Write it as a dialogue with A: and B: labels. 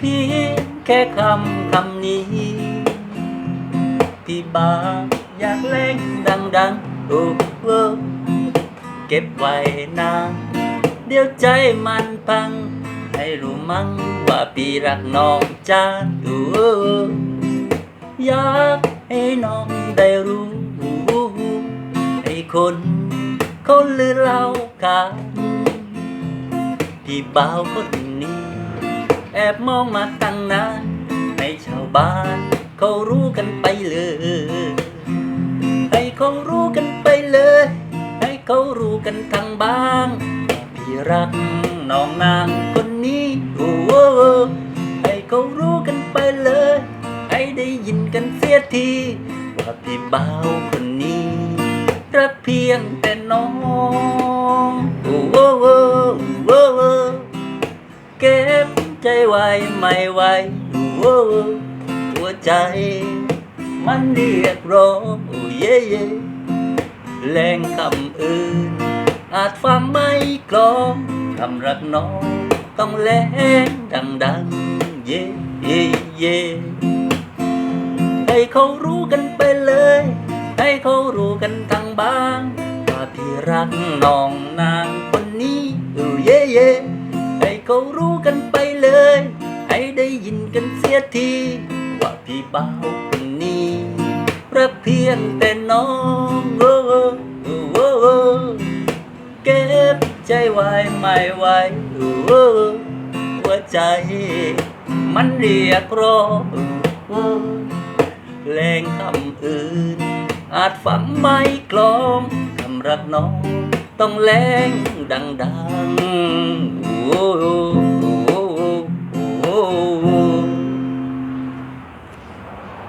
A: พียงแค่คำคำนี้ ที่บางอยากเล่งดังดังๆโอ้โอ้เก็บไว้นานเดี๋ยวใจมันพัง ให้รู้มั้งว่าพี่รักน้องจ้าดูอยากให้น้องได้รู้ ให้คนเขาลือเล่ากันพี่บ่าวคน แอบมองมาตั้งนานให้ชาวบ้านเขารู้กันไปเลย ให้เขารู้กันไปเลย ให้เขารู้กันทั้งบ้างพี่รักน้องนางคนนี้โอ้โหให้เขารู้กันไปเลย ให้ได้ยินกันเสียที ว่าพี่บ่าวคนนี้ รักเพียงแต่น้องโอ้โห ใจไวไม่ไหวโอ้หัวใจ มันเรียกร้องโอ้เย่เย่แรงคำอื่น อาจฟังไม่กลองคำรักน้องต้องแรงดังดังๆเย่เย่เย่ให้เขารู้กันไปเลย ให้เขารู้กันทั้งบ้างว่าพี่รักน้องนางคนนี้โอ้เย่เย่ให้เขารู้กันไป กันเสียที ว่าพี่บ่าคนนี้รักเพียงแต่น้องโอ้โอ้โอโอเก็บใจไว้ไม่ไหวโอ้หัวใจ มันเรียกร้องโอ้โอแรงคำอื่น อาจฝังไม่กลองคำรักน้อง ต้องแรงดังๆโอ้โอ้